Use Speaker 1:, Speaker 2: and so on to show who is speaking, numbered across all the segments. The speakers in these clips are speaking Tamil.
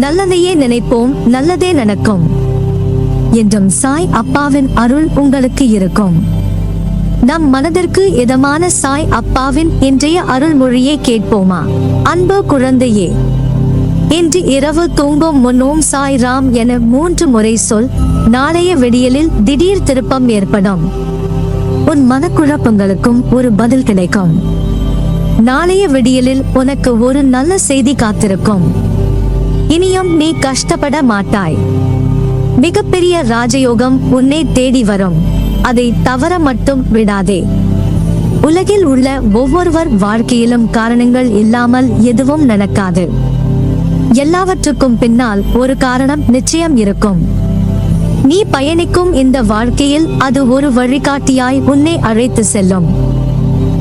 Speaker 1: நல்லதையே நினைப்போம் நல்லதே நடக்கும். என்றும் சாய் அப்பாவின் அருள் உங்களுக்கு இருக்கும். நம் மனதிற்கு இதமான சாய் அப்பாவின் இன்றைய அருள்மொழியை கேட்போமா? அன்பு குழந்தையே இன்று இரவு தூங்கும் முன்னோம் சாய் ராம் என மூன்று முறை சொல் நாளைய விடியலில் திடீர் திருப்பம் ஏற்படும். உன் மனக்குழப்பங்களுக்கும் ஒரு பதில் கிடைக்கும். நாளைய விடியலில் உனக்கு ஒரு நல்ல செய்தி காத்திருக்கும். இனியும் நீ கஷ்டப்பட மாட்டாய். மிகப்பெரிய ராஜயோகம் உன்னை தேடி வரும். அதை தவற மட்டும் விடாதே. உலகில் உள்ள ஒவ்வொருவர் வாழ்க்கையிலும் காரணங்கள் இல்லாமல் எதுவும் நடக்காது. எல்லாவற்றுக்கும் பின்னால் ஒரு காரணம் நிச்சயம் இருக்கும். நீ பயணிக்கும் இந்த வாழ்க்கையில் அது ஒரு வழிகாட்டியாய் உன்னை அழைத்து செல்லும்.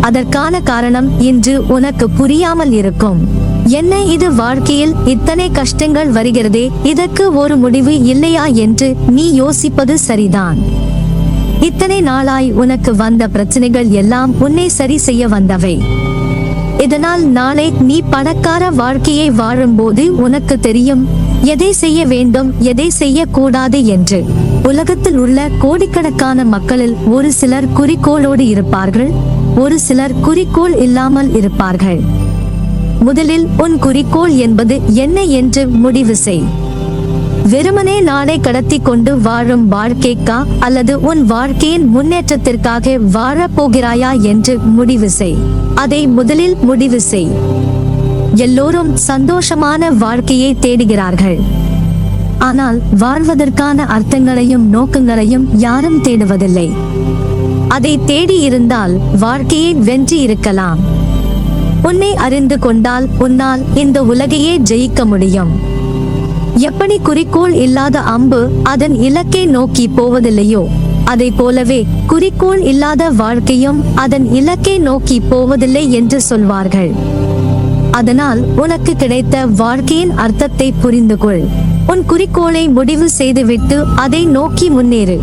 Speaker 1: அதற்கான காரணம் இன்று உனக்கு புரியாமல் இருக்கும். என்ன இது வாழ்க்கையில் இத்தனை கஷ்டங்கள் வருகிறதே? இதற்கு ஒரு முடிவு இல்லையா என்று நீ யோசிப்பது சரிதான். இத்தனை நாளாய் உனக்கு வந்த பிரச்சனைகள் எல்லாம் உன்னை சரி செய்ய வந்தவை. இதனால் நாளை நீ பணக்கார வாழ்க்கையை வாழும்போது உனக்கு தெரியும் எதை செய்ய வேண்டும் எதை செய்யக்கூடாது என்று. உலகத்தில் உள்ள கோடிக்கணக்கான மக்களில் ஒரு சிலர் குறிக்கோளோடு இருப்பார்கள் ஒரு சிலர் குறிக்கோள் இல்லாமல் இருப்பார்கள். முதலில் உன் குறிக்கோள் என்பது என்ன என்று முடிவு செய். வெறுமனே நாளை கடத்தி கொண்டு வாழும் வாழ்க்கைக்கா அல்லது உன் வாழ்க்கையின் முன்னேற்றத்திற்காக வாழப்போகிறாயா என்று முடிவு செய். அதை முதலில் முடிவு செய். எல்லோரும் சந்தோஷமான வாழ்க்கையை தேடுகிறார்கள். ஆனால் வாழ்வதற்கான அர்த்தங்களையும் நோக்கங்களையும் யாரும் தேடுவதில்லை. அதை தேடி இருந்தால் வாழ்க்கையை வென்று இருக்கலாம். உன்னை அறிந்து கொண்டால் உன்னால் இந்த உலகையே ஜெயிக்க முடியும். எப்படி குறிக்கோள் இல்லாத அம்பு அதன் இலக்கை நோக்கி போவதில்லையோ அதை போலவே குறிக்கோள் இல்லாத வாழ்க்கையும் அதன் இலக்கை நோக்கி போவதில்லை என்று சொல்வார்கள். அதனால் உனக்கு கிடைத்த வாழ்க்கையின் அர்த்தத்தை புரிந்து கொள் உன் குறிக்கோளை முடிவு செய்துவிட்டு அதை நோக்கி முன்னேறு.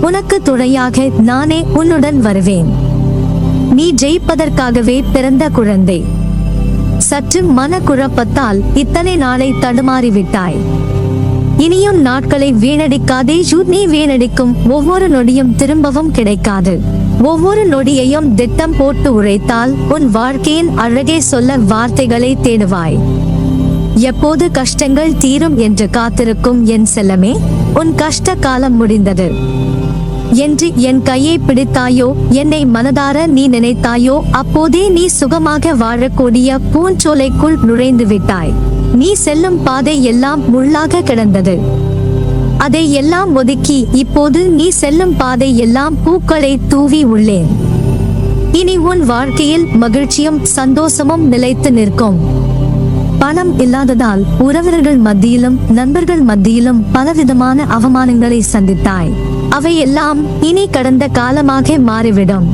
Speaker 1: உனக்கு துணையாக நானே உன்னுடன் வருவேன். நீ ஜெயிப்பதற்காகவே பிறந்த குழந்தை. சற்று மனக்குழப்பத்தால் இத்தனை நாளை தடுமாறிவிட்டாய். இனியும் நாட்களை வீணடிக்காதே ஷூ நீ வீணடிக்கும் ஒவ்வொரு நொடியும் திரும்பவும் கிடைக்காது. ஒவ்வொரு நொடியையும் திட்டம் போட்டு உழைத்தால் உன் வாழ்க்கையின் அழகே சொல்ல வார்த்தைகளை தேடுவாய். எப்போது கஷ்டங்கள் தீரும் என்று காத்திருக்கும் என் செல்லமே உன் கஷ்ட காலம் முடிந்தது. என்று என் கையை பிடித்தாயோ? என்னை மனதார நீ நினைத்தாயோ? அப்போதே நீ சுகமாக வாழக்கூடிய பூஞ்சோலைக்குள் நுழைந்து விட்டாய் நீ செல்லும் பாதை எல்லாம் முள்ளாக கிடந்தது. அதை எல்லாம் ஒதுக்கி இப்போது நீ செல்லும் பாதை எல்லாம் பூக்களை தூவி உள்ளேன். இனி உன் வாழ்க்கையில் மகிழ்ச்சியும் சந்தோஷமும் நிலைத்து நிற்கும். பணம் இல்லாததால் உறவினர்கள் மத்தியிலும் நண்பர்கள் மத்தியிலும் பலவிதமான அவமானங்களை சந்தித்தாய். அவையெல்லாம் இனி கடந்த காலமாக மாறிவிடும்.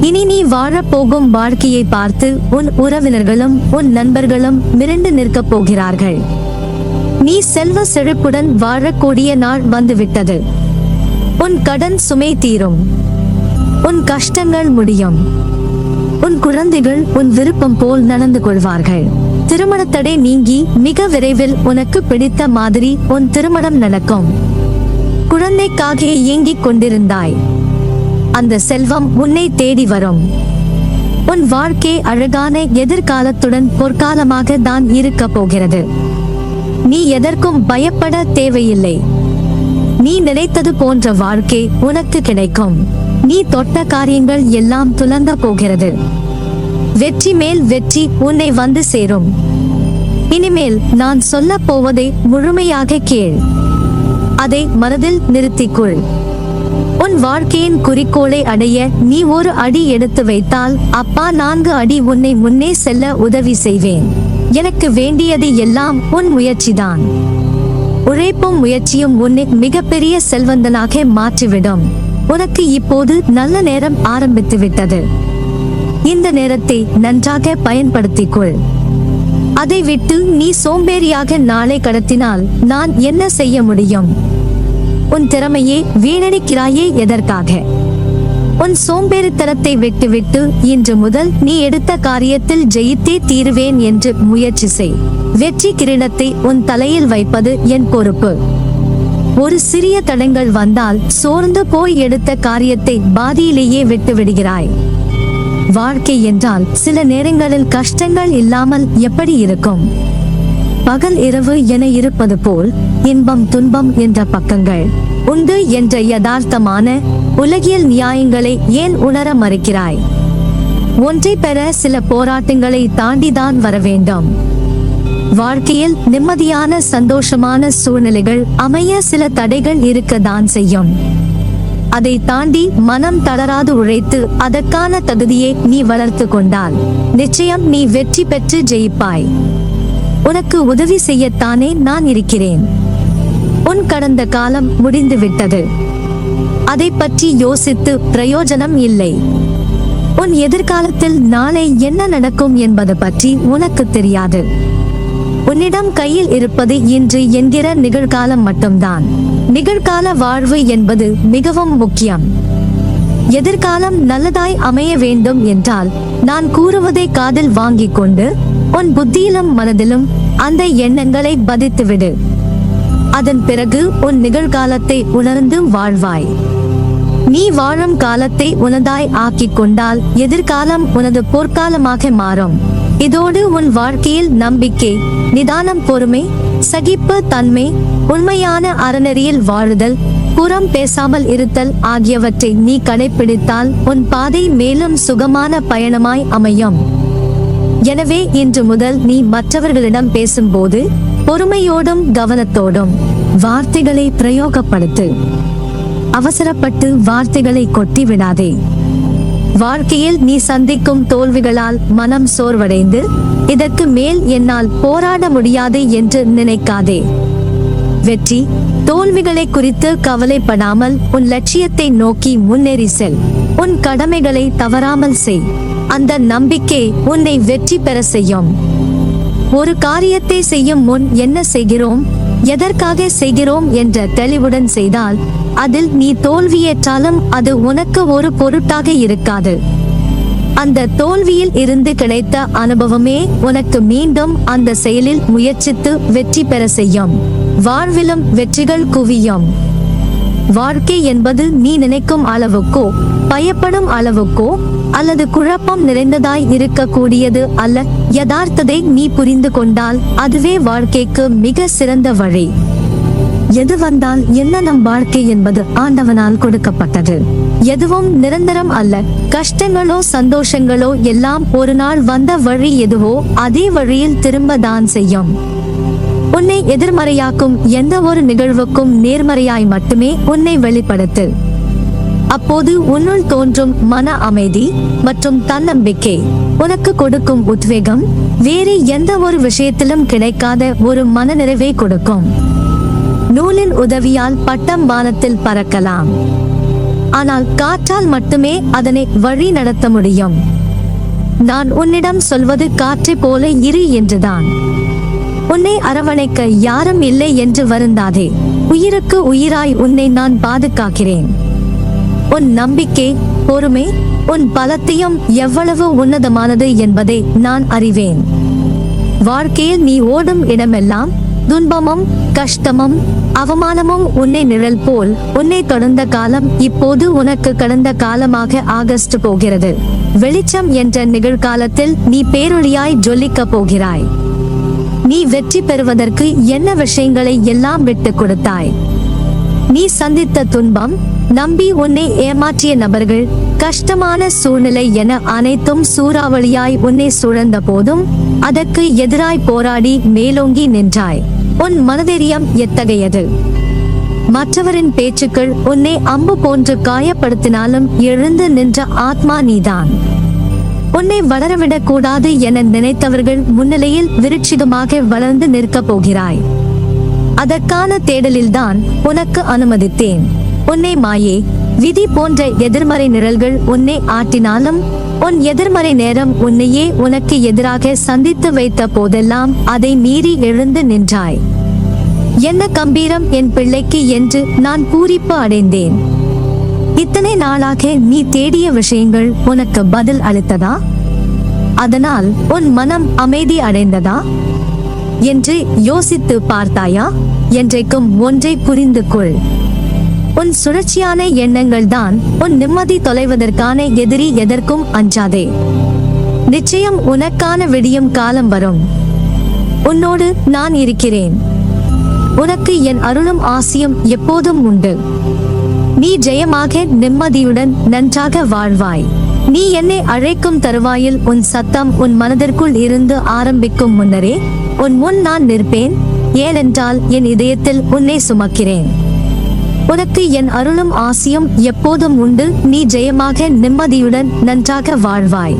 Speaker 1: இனி நீ வாழப்போகும் வாழ்க்கையை பார்த்து உன் உறவினர்களும் உன் நண்பர்களும் மிரண்டு நிற்கப் போகிறார்கள். நீ செல்வ செழிப்புடன் வாழக்கூடிய நாள் வந்துவிட்டது. உன் கடன் சுமை தீரும். உன் கஷ்டங்கள் முடியும். உன் குழந்தைகள் உன் விருப்பம் போல் நடந்து கொள்வார்கள். திருமணத்தடை நீங்கி மிக விரைவில் உனக்கு பிடித்த மாதிரி உன் திருமணம் நடக்கும். குழந்தைக்காக இயங்கிக் கொண்டிருந்தாய். அந்த செல்வம் உன்னை தேடி வரும். உன் வாழ்க்கை அழகான எதிர்காலத்துடன் பொற்காலமாக தான் இருக்க போகிறது. நீ எதற்கும் பயப்பட தேவையில்லை. நீ நினைத்தது போன்ற வாழ்க்கை உனக்கு கிடைக்கும். நீ தொட்ட காரியங்கள் எல்லாம் துலங்க போகிறது. வெற்றி மேல் வெற்றி உன்னை வந்து சேரும். இனிமேல் நான் சொல்லப் போவதை முழுமையாக கேள். அதை மனதில் நிறுத்திக்கொள். உன் வாழ்க்கையின் குறிக்கோளை அடைய நீ ஒரு அடி எடுத்து வைத்தால் அப்பா நான்கு அடி உன்னை முன்னே செல்ல உதவி செய்வேன். எனக்கு வேண்டியது எல்லாம் உன் முயற்சிதான். உழைப்பும் முயற்சியும் உன்னை மிகப்பெரிய செல்வந்தனாக மாற்றிவிடும். உனக்கு இப்போது நல்ல நேரம் ஆரம்பித்து விட்டது இந்த நேரத்தை நன்றாக பயன்படுத்திக் கொள் அதை விட்டு நீ சோம்பேறியாக நாளை கடத்தினால் நான் என்ன செய்ய முடியும்? உன் திறமையை வீணடிக்கிறாயே எதற்காக? உன் சோம்பேறித்தனத்தை விட்டுவிட்டு இன்று முதல் நீ எடுத்த காரியத்தில் ஜெயித்தே தீருவேன் என்று முயற்சி செய். வெற்றி கிரீடத்தை உன் தலையில் வைப்பது என் பொறுப்பு. ஒரு சிறிய தடங்கள் வந்தால் சோர்ந்து போய் எடுத்த காரியத்தை பாதியிலேயே விட்டுவிடுகிறாய். வாழ்க்கை என்றால் சில நேரங்களில் கஷ்டங்கள் இல்லாமல் எப்படி இருக்கும்? பகல் இரவு என இருப்பது போல் இன்பம் துன்பம் என்ற பக்கங்கள் உண்டு என்ற யதார்த்தமான உலகியல் நியாயங்களை ஏன் உணர மறுக்கிறாய்? ஒன்றை பெற சில போராட்டங்களை தாண்டிதான் வர வேண்டும். வாழ்க்கையில் நிம்மதியான சந்தோஷமான சூழ்நிலைகள் அமைய சில தடைகள் இருக்கத்தான் செய்யும். அதை தாண்டி மனம் தளராது உழைத்து அதற்கான தகுதியை நீ வளர்த்து கொண்டால் நிச்சயம் நீ வெற்றி பெற்று ஜெயிப்பாய். உனக்கு உதவி செய்யத்தானே நான் இருக்கிறேன். உன் கடந்த காலம் முடிந்து விட்டது அதை பற்றி யோசித்து பிரயோஜனம் இல்லை. உன் எதிர்காலத்தில் நாளை என்ன நடக்கும் என்பது பற்றி உனக்கு தெரியாது. உன்னிடம் கையில் இருப்பது இன்று என்கிற நிகழ்காலம் மட்டும்தான். நிகழ்கால வாழ்வு என்பது மிகவும் முக்கியம். எதிர்காலம் நல்லதாய் அமைய வேண்டும் என்றால் நான் கூறுவதை காதில் வாங்கிக் கொண்டு உன் புத்தியிலும் மனதிலும் அந்த எண்ணங்களை பதித்துவிடு. அதன் பிறகு உன் நிகழ்காலத்தை உணர்ந்து வாழ்வாய். நீ வாழும் காலத்தை உனதாய் ஆக்கிக் கொண்டால் எதிர்காலம் உனது பொற்காலமாக மாறும். இதோடு உன் வாழ்க்கையில் நம்பிக்கை நிதானம் பொறுமை சகிப்பு தன்மை உண்மையான அறநெறியில் வாழுதல் புறம் பேசாமல் இருத்தல் ஆகியவற்றை நீ கடைபிடித்தால் உன் பாதை மேலும் சுகமான பயணமாய் அமையும். எனவே இன்று முதல் நீ மற்றவர்களிடம் பேசும்போது பொறுமையோடும் கவனத்தோடும் வார்த்தைகளை பிரயோகப்படுத்து. அவசரப்பட்டு வார்த்தைகளை கொட்டி விடாதே வாழ்க்கையில் நீ சந்திக்கும் தோல்விகளால் மனம் சோர்வடைந்து இதற்கு மேல் என்னால் போராட முடியாது என்று நினைக்காதே. வெற்றி தோல்விகளை குறித்து கவலைப்படாமல் உன் லட்சியத்தை நோக்கி முன்னேறி செல். உன் கடமைகளை தவறாமல் செய். அந்த நம்பிக்கை உன்னை வெற்றி பெற செய்யும். ஒரு காரியத்தை செய்யும் முன் என்ன செய்கிறோம்? எதற்காக செய்கிறோம் என்ற தெளிவுடன் செய்தால் அதில் நீ தோல்வியேற்றாலும் அது உனக்கு ஒரு பொருட்டாக இருக்காது. அந்த தோல்வியில் இருந்து கிடைத்த அனுபவமே உனக்கு மீண்டும் அந்த செயலில் முயற்சித்து வெற்றி பெற செய்யும். வாழ்விலும் வெற்றிகள் குவியும். வாழ்க்கை என்பது நீ நினைக்கும் அளவுக்கோ பயப்படும் அளவுக்கோ அல்லது குழப்பம் நிறைந்ததாய் இருக்கக்கூடியது அல்ல. யதார்த்தத்தை நீ புரிந்து கொண்டால் அதுவே வாழ்க்கைக்கு மிக சிறந்த வழி. எது வந்தால் என்ன நம் வாழ்க்கை என்பது ஆண்டவனால் கொடுக்கப்பட்டது. எதுவும் நிரந்தரம் அல்ல. கஷ்டங்களோ சந்தோஷங்களோ எல்லாம் ஒரு நாள் வந்த வழி எதுவோ அதே வழியில் திரும்ப தான் செய்யும். உன்னை எதிர்மறையாக்கும் எந்த ஒரு நிகழ்வுக்கும் நேர்மறையாய் மட்டுமே உன்னை வெளிப்படுத்து. அப்போது உன்னுள் தோன்றும் மன அமைதி மற்றும் தன்னம்பிக்கை உனக்கு கொடுக்கும் உத்வேகம் வேறு எந்த ஒரு விஷயத்திலும் கிடைக்காத ஒரு மனநிறைவை கொடுக்கும். நூலின் உதவியால் பட்டம் வானத்தில் பறக்கலாம். ஆனால் காற்றால் மட்டுமே அதனை வழி நடத்த முடியும். நான் உன்னிடம் சொல்வது காற்றைப் போல இரு என்றுதான். உன்னை அரவணைக்க யாரும் இல்லை என்று வருந்தாதே. உயிருக்கு உயிராய் உன்னை நான் பாதுகாக்கிறேன். உன் நம்பிக்கை பொறுமை உன் பலத்தையும் எவ்வளவு உன்னதமானது என்பதை நான் அறிவேன். வாழ்க்கையில் நீ ஓடும் இடமெல்லாம் துன்பமும் கஷ்டமும் அவமானமும் உன்னை நிழல் போல் உன்னை தொடர்ந்த காலம் இப்போது உனக்கு கடந்த காலமாக ஆகஸ்ட் போகிறது. வெளிச்சம் என்ற நிகழ்காலத்தில் நீ பேரொழியாய் ஜொலிக்க போகிறாய். நீ வெற்றி பெறுவதற்கு என்ன விஷயங்களை எல்லாம் விட்டுக் கொடுத்தாய்? நீ சந்தித்த துன்பம் நம்பி உன்னை ஏமாற்றிய நபர்கள் கஷ்டமான சூழ்நிலை என அனைத்தும் சூறாவளியாய் உன்னை சுழந்த போதும் அதற்கு எதிராய் போராடி மேலோங்கி நின்றாய். உன் மனதெரியம் எத்தகையது? மற்றவரின் பேச்சுக்கள் உன்னை அம்பு போன்று காயப்படுத்தினாலும் எழுந்து நின்ற ஆத்மா நீதான். உன்னை வளரவிடக் கூடாது என நினைத்தவர்கள் முன்னிலையில் விருட்சிகமாக வளர்ந்து நிற்கப் போகிறாய். அதற்கான தேடலில்தான் உனக்கு அனுமதித்தேன். உன்னை மாயே விதி போன்ற எதிர்மறை நிரல்கள் உன்னை ஆட்டினாலும் உன் எதிர்மறை நேரம் உன்னையே உனக்கு எதிராக சந்தித்து வைத்த போதெல்லாம் அதை மீறி எழுந்து நின்றாய். என்ன கம்பீரம் என் பிள்ளைக்கு என்று நான் பூரிப்பு அடைந்தேன். இத்தனை நாளாக நீ தேடிய விஷயங்கள் உனக்கு பதில் அளித்ததா? அதனால் உன் மனம் அமைதி அடைந்ததா? என்று யோசித்து பார்த்தாயா? என்றைக்கும் ஒன்றை புரிந்து கொள். உன் சுழற்சியான எண்ணங்கள் தான் உன் நிம்மதி தொலைவதற்கான எதிரி எதற்கும் அஞ்சாதே. நிச்சயம் உனக்கான விடியும் காலம் வரும். உன்னோடு நான் இருக்கிறேன். உனக்கு என் அருளும் ஆசியும் எப்போதும் உண்டு. நீ ஜெயமாக நிம்மதியுடன் நன்றாக வாழ்வாய். நீ என்னை அழைக்கும் தருவாயில் உன் சத்தம் உன் மனதிற்குள் இருந்து ஆரம்பிக்கும் முன்னரே உன் முன் நான் நிற்பேன். ஏனென்றால் என் இதயத்தில் உன்னை சுமக்கிறேன். உனக்கு என் அருளும் ஆசியும் எப்போதும் உண்டு. நீ ஜெயமாக நிம்மதியுடன் நன்றாக வாழ்வாய்.